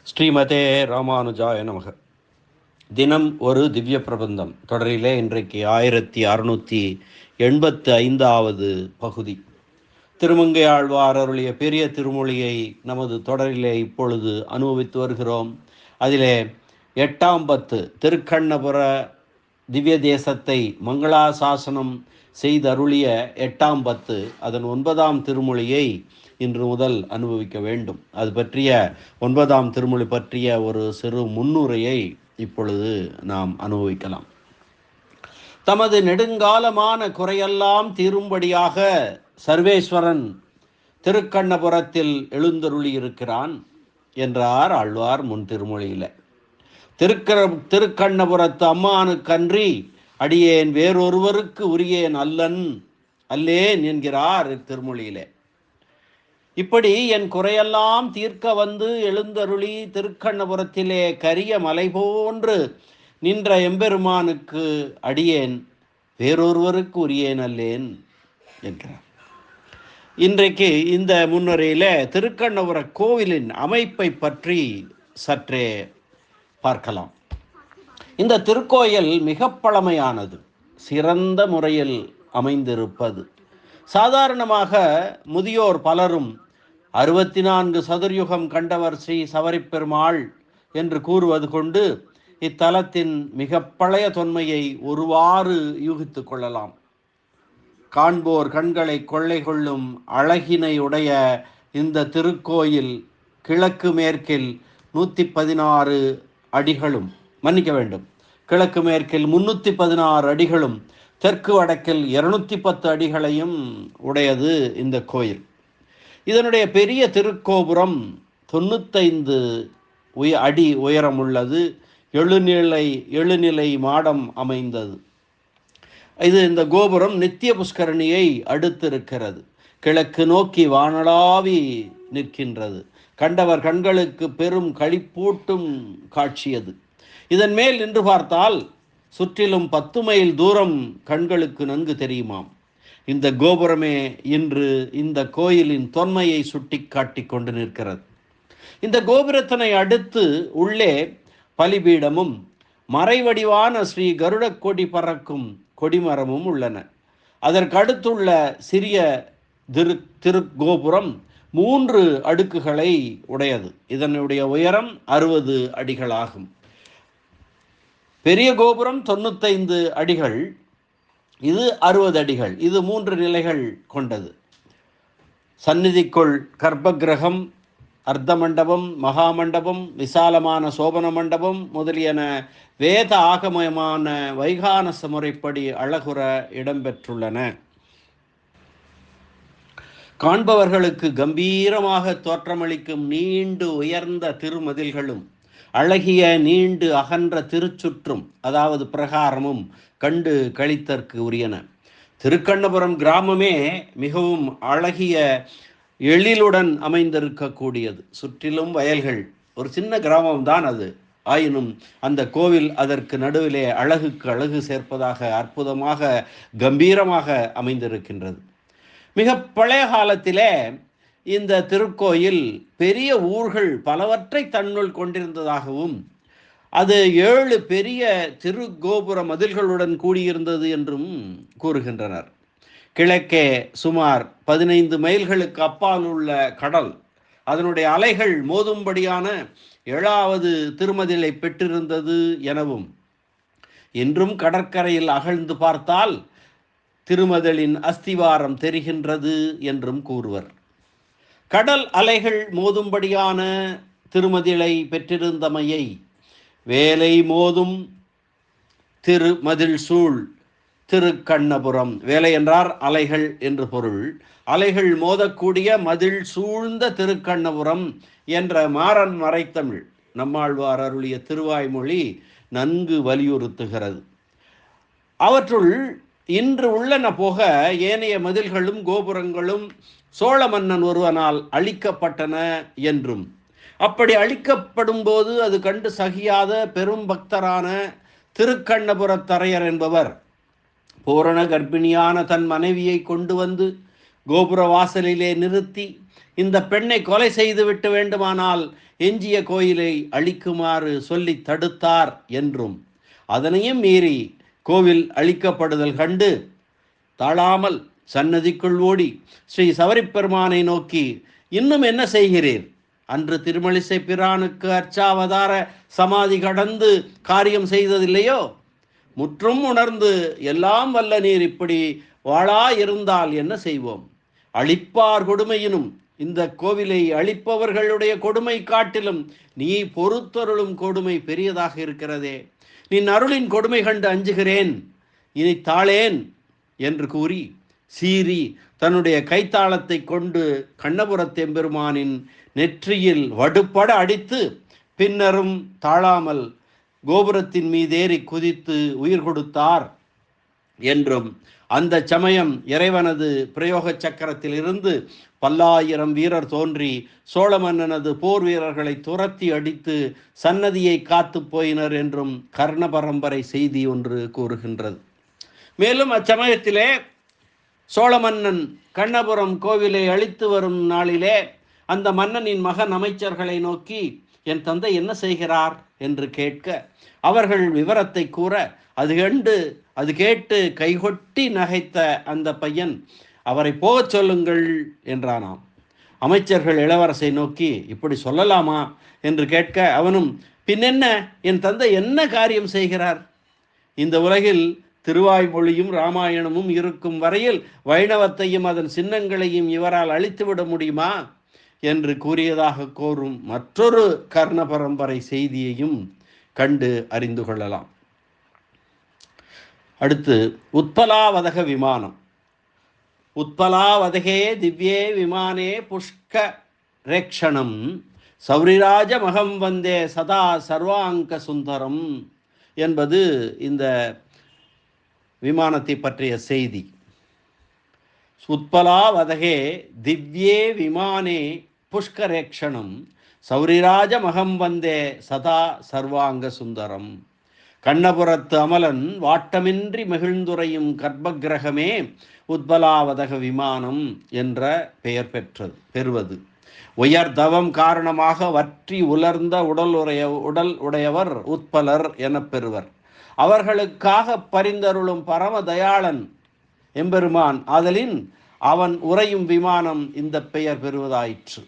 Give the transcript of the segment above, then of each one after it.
ஸ்ரீமதே ராமானுஜாய நமக. தினம் ஒரு திவ்ய பிரபந்தம். தொடரிலே இன்றைக்கு ஆயிரத்தி அறுநூற்றி எண்பத்து ஐந்தாவது பகுதி. திருமங்கை ஆழ்வார் அருளிய பெரிய திருமொழியை நமது தொடரிலே இப்பொழுது அனுபவித்து வருகிறோம். அதிலே எட்டாம் பத்து திருக்கண்ணபுர திவ்ய தேசத்தை மங்களாசாசனம் செய்தருளிய எட்டாம் பத்து அதன் ஒன்பதாம் திருமொழியை இன்று முதல் அனுபவிக்க வேண்டும். அது பற்றிய ஒன்பதாம் திருமொழி பற்றிய ஒரு சிறு முன்னுரையை இப்பொழுது நாம் அனுபவிக்கலாம். தமது நெடுங்காலமான குறையெல்லாம் தீரும்படியாக சர்வேஸ்வரன் திருக்கண்ணபுரத்தில் எழுந்தருளியிருக்கிறான் என்றார் ஆழ்வார் முன் திருமொழியில். திருக்கர திருக்கண்ணபுரத்து அம்மானுக்கன்றி அடியேன் வேறொருவருக்கு உரியேன் அல்லன் அல்லேன் என்கிறார் திருமொழியிலே இப்படி என் குறையெல்லாம் தீர்க்க வந்து எழுந்தருளி திருக்கண்ணபுரத்திலே கரிய மலை போன்று நின்ற எம்பெருமானுக்கு அடியேன் வேறொருவருக்கு உரியேன் அல்லேன் என்றார். இன்றைக்கு இந்த முன்னுரையில் திருக்கண்ணபுர கோவிலின் அமைப்பை பற்றி சற்றே பார்க்கலாம். இந்த திருக்கோயில் மிக பழமையானது சிறந்த முறையில் அமைந்திருப்பது. சாதாரணமாக முதியோர் பலரும் அறுபத்தி நான்கு சதுர்யுகம் கண்டவர் ஸ்ரீ சவரிப்பெருமாள் என்று கூறுவது கொண்டு இத்தலத்தின் மிக பழைய தொன்மையை ஒருவாறு யூகித்து கொள்ளலாம். காண்போர் கண்களை கொள்ளை கொள்ளும் அழகினை உடைய இந்த திருக்கோயில் கிழக்கு மேற்கில் நூற்றி பதினாறு அடிகளும் மன்னிக்க வேண்டும். கிழக்கு மேற்கில் முன்னூற்றி பதினாறு அடிகளும் தெற்கு வடக்கில் இருநூத்தி பத்து அடிகளையும் உடையது இந்த கோயில். இதனுடைய பெரிய திருக்கோபுரம் தொண்ணூத்தைந்து உய அடி உயரம் உள்ளது எழுநிலை எழுநிலை மாடம் அமைந்தது. இது இந்த கோபுரம் நித்திய புஷ்கரணியை அடுத்திருக்கிறது. கிழக்கு நோக்கி வானளாவி நிற்கின்றது. கண்டவர் கண்களுக்கு பெரும் களிப்பூட்டும் காட்சியது. இதன் மேல் நின்று பார்த்தால் சுற்றிலும் பத்து மைல் தூரம் கண்களுக்கு நன்கு தெரியுமாம். இந்த கோபுரமே இன்று இந்த கோயிலின் தொன்மையை சுட்டி காட்டி கொண்டு நிற்கிறது. இந்த கோபுரத்தினை அடுத்து உள்ளே பலிபீடமும் மறைவடிவான ஸ்ரீ கருடக் கொடி பறக்கும் கொடிமரமும் உள்ளன. அதற்கு அடுத்துள்ள சிறிய திரு திருக்கோபுரம் மூன்று அடுக்குகளை உடையது. இதனுடைய உயரம் அறுபது அடிகளாகும். பெரிய கோபுரம் தொண்ணூத்தைந்து அடிகள். இது அறுபது அடிகள். இது மூன்று நிலைகள் கொண்டது. சந்நிதிக்குள் கர்ப்பகிரகம் அர்த்த மண்டபம் மகாமண்டபம் விசாலமான சோபன மண்டபம் முதலியன வேத ஆகமயமான வைகானச முறைப்படி அழகுற இடம்பெற்றுள்ளன காண்பவர்களுக்கு கம்பீரமாக தோற்றமளிக்கும் நீண்டு உயர்ந்த திருமதில்களும் அழகிய நீண்டு அகன்ற திருச்சுற்றும் அதாவது பிரகாரமும் கண்டு கழித்தற்கு உரியன. திருக்கண்ணபுரம் கிராமமே மிகவும் அழகிய எழிலுடன் அமைந்திருக்கக்கூடியது. சுற்றிலும் வயல்கள். ஒரு சின்ன கிராமம்தான் அது. ஆயினும் அந்த கோவில் அதற்கு நடுவிலே அழகுக்கு அழகு சேர்ப்பதாக அற்புதமாக கம்பீரமாக அமைந்திருக்கின்றது. மிக பழைய காலத்திலே இந்த திருக்கோயில் பெரிய ஊர்கள் பலவற்றை தன்னுள் கொண்டிருந்ததாகவும் அது ஏழு பெரிய திருக்கோபுர மதில்களுடன் கூடியிருந்தது என்றும் கூறுகின்றனர். கிழக்கே சுமார் பதினைந்து மைல்களுக்கு அப்பால் உள்ள கடல் அதனுடைய அலைகள் மோதும்படியான ஏழாவது திருமதிலை பெற்றிருந்தது எனவும் இன்றும் கடற்கரையில் அகழ்ந்து பார்த்தால் திருமதலின் அஸ்திவாரம் தெரிகின்றது என்றும் கூறுவர். கடல் அலைகள் மோதும்படியான திருமதிலை பெற்றிருந்தமையை வேலை மோதும் திருமதில் சூழ் திருக்கண்ணபுரம். வேலை என்றார் அலைகள் என்று பொருள். அலைகள் மோதக்கூடிய மதில் சூழ்ந்த திருக்கண்ணபுரம் என்ற மாறன் மறைத்தமிழ். நம்மாழ்வார் அருளிய திருவாய்மொழி நன்கு வலியுறுத்துகிறது. அவற்றுள் இன்று உள்ளன போக ஏனைய மதில்களும் கோபுரங்களும் சோழ மன்னன் ஒருவனால் அழிக்கப்பட்டன என்றும். அப்படி அழிக்கப்படும் போது அது கண்டு சகியாத பெரும் பக்தரான திருக்கண்ணபுரத்தரையர் என்பவர். பூரண கர்ப்பிணியான தன் மனைவியை கொண்டு வந்து கோபுர வாசலிலே நிறுத்தி இந்த பெண்ணை கொலை செய்து விட்டு வேண்டுமானால் எஞ்சிய கோயிலை அழிக்குமாறு சொல்லி தடுத்தார் என்றும். அதனையும் மீறி கோவில் அழிக்கப்படுதல் கண்டு தாழாமல் சன்னதிக்குள் ஓடி ஸ்ரீ சவரிப்பெருமானை நோக்கி இன்னும் என்ன செய்கிறீர்? அன்று திருமலிசை பிரானுக்கு அர்ச்சாவதார சமாதி கடந்து காரியம் செய்ததில்லையோ? முற்றும் உணர்ந்து எல்லாம் வல்ல நீர் இப்படி வாழா இருந்தால் என்ன செய்வோம்? அழிப்பார் கொடுமையினும் இந்த கோவிலை அழிப்பவர்களுடைய கொடுமை காட்டிலும் நீ பொறுத்தருளும் கொடுமை பெரியதாக இருக்கிறதே. நீ அருளின் கொடுமை கண்டு அஞ்சுகிறேன் இனி தாளேன் என்று கூறி சீறி தன்னுடைய கைத்தாளத்தை கொண்டு கண்ணபுரத்தெம்பெருமானின் நெற்றியில் வடுப்பட அடித்து பின்னரும் தாழாமல் கோபுரத்தின் மீதேறி குதித்து உயிர் கொடுத்தார். என்றும் அந்த சமயம் இறைவனது பிரயோக சக்கரத்தில் இருந்து பல்லாயிரம் வீரர் தோன்றி சோழ மன்னனது போர் வீரர்களை துரத்தி அடித்து சன்னதியை காத்து போயினர் என்றும் கர்ண பரம்பரை செய்தி ஒன்று கூறுகின்றது. மேலும் அச்சமயத்திலே சோழ மன்னன் கண்ணபுரம் கோவிலை அழித்து வரும் நாளிலே அந்த மன்னனின் மகன் அமைச்சர்களை நோக்கி என் தந்தை என்ன செய்கிறார் என்று கேட்க அவர்கள் விவரத்தை கூற அது கண்டு அது கேட்டு கைகொட்டி நகைத்த அந்த பையன் அவரை போகச் சொல்லுங்கள் என்றானாம். அமைச்சர்கள் இளவரசை நோக்கி இப்படி சொல்லலாமா என்று கேட்க அவனும் பின்னென்ன என் தந்தை என்ன காரியம் செய்கிறார்? இந்த உலகில் திருவாய்மொழியும் ராமாயணமும் இருக்கும் வரையில் வைணவத்தையும் அதன் சின்னங்களையும் இவரால் அழித்துவிட முடியுமா? என்று கூறியதாக கோரும் மற்றொரு கர்ண பரம்பரை செய்தியையும் கண்டு அறிந்து கொள்ளலாம். அடுத்து உத்பலாவதக விமானம். உத்பலாவதகே திவ்யே விமானே புஷ்க ரேக்ஷணம். சௌரிராஜ மகம் வந்தே சதா சர்வாங்க சுந்தரம் என்பது இந்த விமானத்தை பற்றிய செய்தி. உத்பலாவதகே திவ்யே விமானே புஷ்கரேக்ஷணம். சௌரிராஜ மகம் வந்தே சதா சர்வாங்க சுந்தரம். கண்ணபுரத்து அமலன் வாட்டமின்றி மகிழ்ந்துரையும் கர்ப்பகிரகமே உத்பலாவதக விமானம் என்ற பெயர் பெற்றது பெறுவது. உயர் தவம் காரணமாக வற்றி உலர்ந்த உடல் உடைய உடல் உடையவர் உத்பலர் எனப் பெறுவர். அவர்களுக்காக பரிந்தருளும் பரம தயாளன் எம்பெருமான். ஆதலின் அவன் உறையும் விமானம் இந்த பெயர் பெறுவதாயிற்று.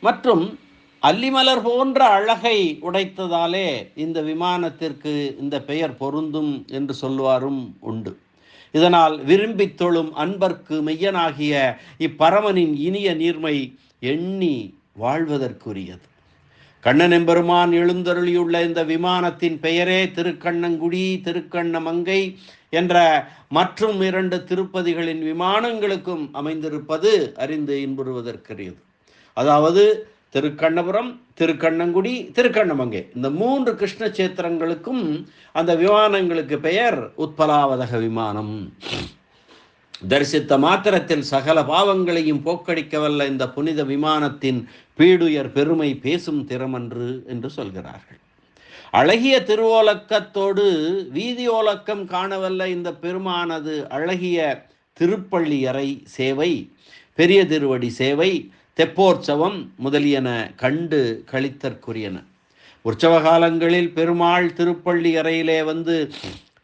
மற்றும் அல்லிமலர் போன்ற அழகை உடைத்ததாலே இந்த விமானத்திற்கு இந்த பெயர் பொருந்தும் என்று சொல்லுவாரும் உண்டு. இதனால் விரும்பித் தொழும் அன்பர்க்கு மெய்யனாகிய இப்பரமனின் இனிய நீர்மை எண்ணி வாழ்வதற்குரியது. கண்ணன் எம்பெருமான் எழுந்தருளியுள்ள இந்த விமானத்தின் பெயரே திருக்கண்ணங்குடி திருக்கண்ணமங்கை என்ற மற்றும் இரண்டு திருப்பதிகளின் விமானங்களுக்கும் அமைந்திருப்பது அறிந்து இன்புறுவதற்குரியது. அதாவது திருக்கண்ணபுரம் திருக்கண்ணங்குடி திருக்கண்ணமங்கை. இந்த மூன்று கிருஷ்ண சேத்திரங்களுக்கும் அந்த விமானங்களுக்கு பெயர் உத்பலாவதக விமானம். தரிசித்த மாத்திரத்தில் சகல பாவங்களையும் போக்கடிக்கவல்ல இந்த புனித விமானத்தின் பீடுயர் பெருமை பேசும் திறமன்று என்று சொல்கிறார்கள். அழகிய திருவோலக்கத்தோடு வீதியோலக்கம் காணவல்ல இந்த பெருமானது அழகிய திருப்பள்ளியறை சேவை பெரிய திருவடி சேவை தெப்போற்சவம் முதலியன கண்டு கழித்தற்குரியன உற்சவ காலங்களில் பெருமாள் திருப்பள்ளி அறையிலே வந்து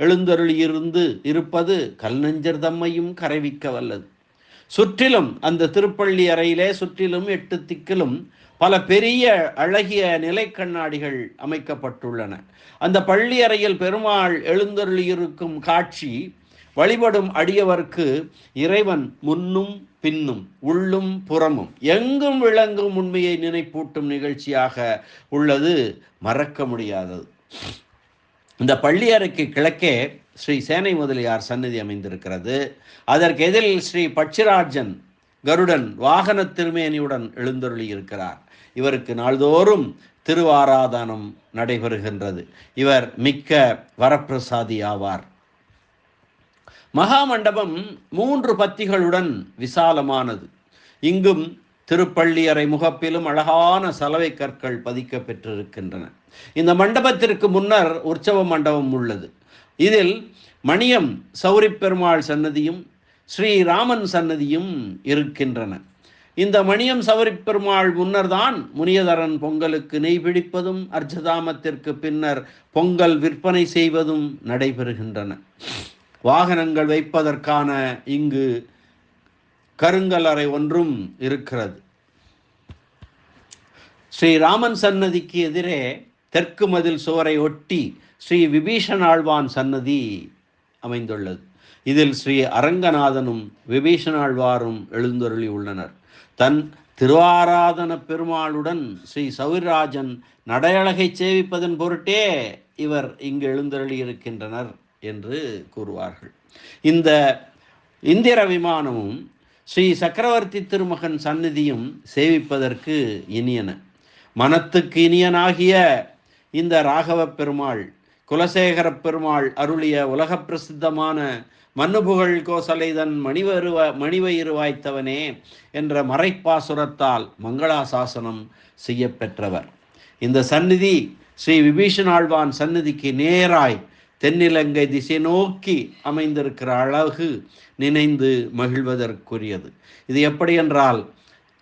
எழுந்தருளியிருந்து இருப்பது கல் நெஞ்சர் தம்மையும் கரைவிக்க வல்லது சுற்றிலும் அந்த திருப்பள்ளி அறையிலே சுற்றிலும் எட்டு திக்கிலும் பல பெரிய அழகிய நிலை கண்ணாடிகள் அமைக்கப்பட்டுள்ளன. அந்த பள்ளி அறையில் பெருமாள் எழுந்தருளியிருக்கும் காட்சி வழிபடும் அடியவர்க்கு இறைவன் முன்னும் பின்னும் உள்ளும் புறமும் எங்கும் விளங்கும் உண்மையை நினைப்பூட்டும் நிகழ்ச்சியாக உள்ளது. மறக்க முடியாதது. இந்த பள்ளி அறைக்கு கிழக்கே ஸ்ரீ சேனை முதலியார் சன்னதி அமைந்திருக்கிறது. அதற்கு எதிரில் ஸ்ரீ பட்சிராஜன் கருடன் வாகன திருமேனியுடன் எழுந்தருளி இருக்கிறார். இவருக்கு நாள்தோறும் திருவாராதனம் நடைபெறுகின்றது. இவர் மிக்க வரப்பிரசாதி ஆவார். மகாமண்டபம் மூன்று பத்திகளுடன் விசாலமானது. இங்கும் திருப்பள்ளியறை முகப்பிலும் அழகான சலவை கற்கள் பதிக்க பெற்றிருக்கின்றன இந்த மண்டபத்திற்கு முன்னர் உற்சவ மண்டபம் உள்ளது. இதில் மணியம் சௌரி பெருமாள் சன்னதியும் ஸ்ரீராமன் சன்னதியும் இருக்கின்றன. இந்த மணியம் சவரி பெருமாள் முன்னர்தான் முனியதரன் பொங்கலுக்கு நெய் பிடிப்பதும் அர்ச்சதாமத்திற்கு பின்னர் பொங்கல் விற்பனை செய்வதும் நடைபெறுகின்றன. வாகனங்கள் வைப்பதற்கான இங்கு கருங்கலறை ஒன்றும் இருக்கிறது. ஸ்ரீராமன் சன்னதிக்கு எதிரே தெற்கு மதில் சுவரை ஒட்டி ஸ்ரீ விபீஷன் ஆழ்வான் சன்னதி அமைந்துள்ளது. இதில் ஸ்ரீ அரங்கநாதனும் விபீஷணாழ்வாரும் எழுந்தருளி உள்ளனர். தன் திருவாராதன பெருமாளுடன் ஸ்ரீ சௌரிராஜன் நடையழகை சேவிப்பதன் பொருட்டே இவர் இங்கு எழுந்தருளி இருக்கின்றனர் என்று கூறுவார்கள். இந்த இந்திர விமானமும் ஸ்ரீ சக்கரவர்த்தி திருமகன் சந்நிதியும் சேவிப்பதற்கு இனியன. மனத்துக்கு இனியனாகிய இந்த ராகவ பெருமாள் குலசேகர பெருமாள் அருளிய உலக பிரசித்தமான மண்ணுபுகழ் கோசலைதன் மணிவருவ மணிவயிறு வாய்த்தவனே என்ற மறைப்பாசுரத்தால் மங்களாசாசனம் செய்யப்பெற்றவர். இந்த சந்நிதி ஸ்ரீ விபீஷன் ஆழ்வான் சந்நிதிக்கு நேராய் தென்னிலங்கை திசை நோக்கி அமைந்திருக்கிற அழகு நினைந்து மகிழ்வதற்குரியது. இது எப்படி என்றால்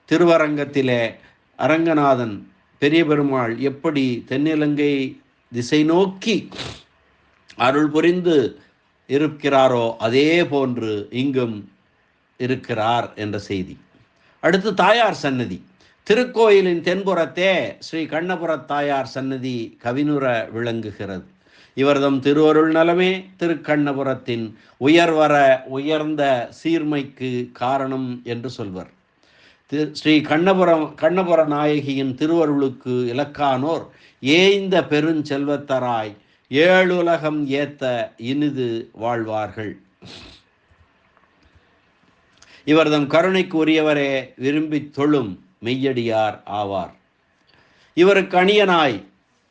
திருவரங்கத்திலே அரங்கநாதன் பெரிய பெருமாள் எப்படி தென்னிலங்கை திசை நோக்கி அருள் புரிந்து இருக்கிறாரோ அதே போன்று இங்கும் இருக்கிறார் என்ற செய்தி. அடுத்து தாயார் சன்னதி. திருக்கோயிலின் தென்புறத்தே ஸ்ரீ கண்ணபுர தாயார் சன்னதி கவினுர விளங்குகிறது. இவர்தம் திருவருள் நலமே திருக்கண்ணபுரத்தின் உயர்வர உயர்ந்த சீர்மைக்கு காரணம் என்று சொல்வர். ஸ்ரீ கண்ணபுரம் கண்ணபுர நாயகியின் திருவருளுக்கு இலக்கானோர் ஏய்ந்த பெருஞ்செல்வத்தராய் ஏழுலகம் ஏத்த இனிது வாழ்வார்கள். இவர்தம் கருணைக்கு உரியவரே விரும்பி தொழும் மெய்யடியார் ஆவார். இவருக்கு அணியனாய்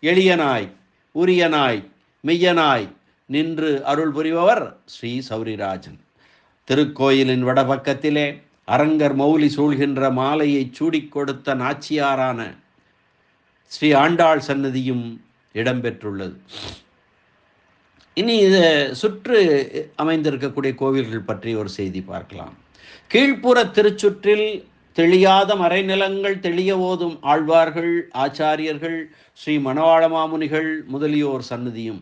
எளியனாய் உரியனாய் மெய்யனாய் நின்று அருள் புரிபவர் ஸ்ரீ சௌரிராஜன். திருக்கோயிலின் வடபக்கத்திலே அரங்கர் மௌலி சூழ்கின்ற மாலையை சூடிக் கொடுத்த நாச்சியாரான ஸ்ரீ ஆண்டாள் சன்னதியும் இடம்பெற்றுள்ளது. இனி இதை சுற்று அமைந்திருக்கக்கூடிய கோவில்கள் பற்றி ஒரு செய்தி பார்க்கலாம். கீழ்ப்புற திருச்சுற்றில் தெளியாத மறைநிலங்கள் தெளிய ஓதும் ஆழ்வார்கள் ஆச்சாரியர்கள் ஸ்ரீ மணவாள மாமுனிகள் முதலியோர் சன்னதியும்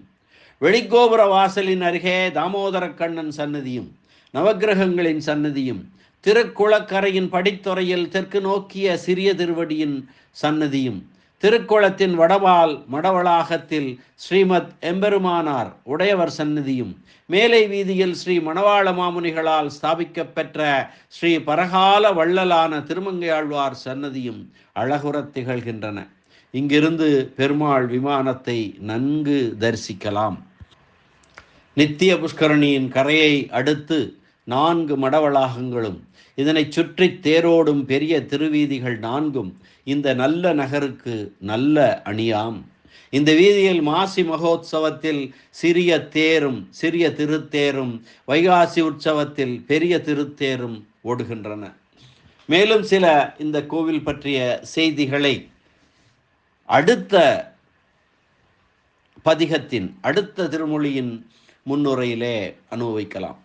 வெளிக்கோபுர வாசலின் அருகே தாமோதர கண்ணன் சன்னதியும் நவக்கிரகங்களின் சன்னதியும் திருக்குளக்கரையின் படித்துறையில் தெற்கு நோக்கிய சிறிய திருவடியின் சன்னதியும் திருக்குளத்தின் வடவால் மடவளாகத்தில் ஸ்ரீமத் எம்பெருமானார் உடையவர் சன்னதியும் மேலை வீதியில் ஸ்ரீ மணவாள மாமுனிகளால் ஸ்தாபிக்கப்பெற்ற ஸ்ரீ பரகால வள்ளலான திருமங்கையாழ்வார் சன்னதியும் அழகுறத் திகழ்கின்றன. இங்கிருந்து பெருமாள் விமானத்தை நன்கு தரிசிக்கலாம். நித்திய புஷ்கரணியின் கரையை அடுத்து நான்கு மடவளாகங்களும் இதனை சுற்றி தேரோடும் பெரிய திருவீதிகள் நான்கும் இந்த நல்ல நகருக்கு நல்ல அணியாம். இந்த வீதியில் மாசி மகோத்சவத்தில் சிறிய தேரும் சிறிய திருத்தேரும் வைகாசி உற்சவத்தில் பெரிய திருத்தேரும் ஓடுகின்றன. மேலும் சில இந்த கோவில் பற்றிய செய்திகளை அடுத்த பதிகத்தின் அடுத்த திருமொழியின் முன்னுரையிலே அனுபவிக்கலாம்.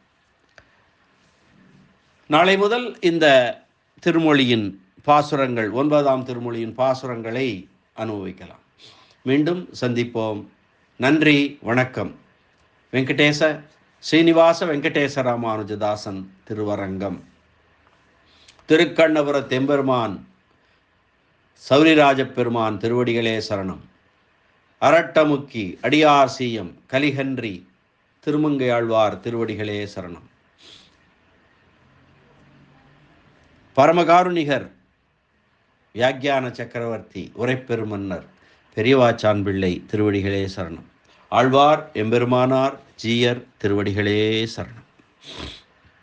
நாளை முதல் இந்த திருமொழியின் பாசுரங்கள் ஒன்பதாம் திருமொழியின் பாசுரங்களை அனுபவிக்கலாம். மீண்டும் சந்திப்போம். நன்றி வணக்கம். வெங்கடேச ஸ்ரீனிவாச வெங்கடேச ராமானுஜதாசன் திருவரங்கம். திருக்கண்ணபுர தெம்பெருமான் சௌரிராஜ பெருமான் திருவடிகளே சரணம். அரட்டமுக்கி அடியார் சீயம் கலிகன்றி திருமங்கையாழ்வார் திருவடிகளே சரணம். பரமகாருணிகர் வியாக்கியான சக்கரவர்த்தி உரைப்பெருமன்னர் பெரியவாச்சான் பிள்ளை திருவடிகளே சரணம். ஆழ்வார் எம்பெருமானார் ஜீயர் திருவடிகளே சரணம்.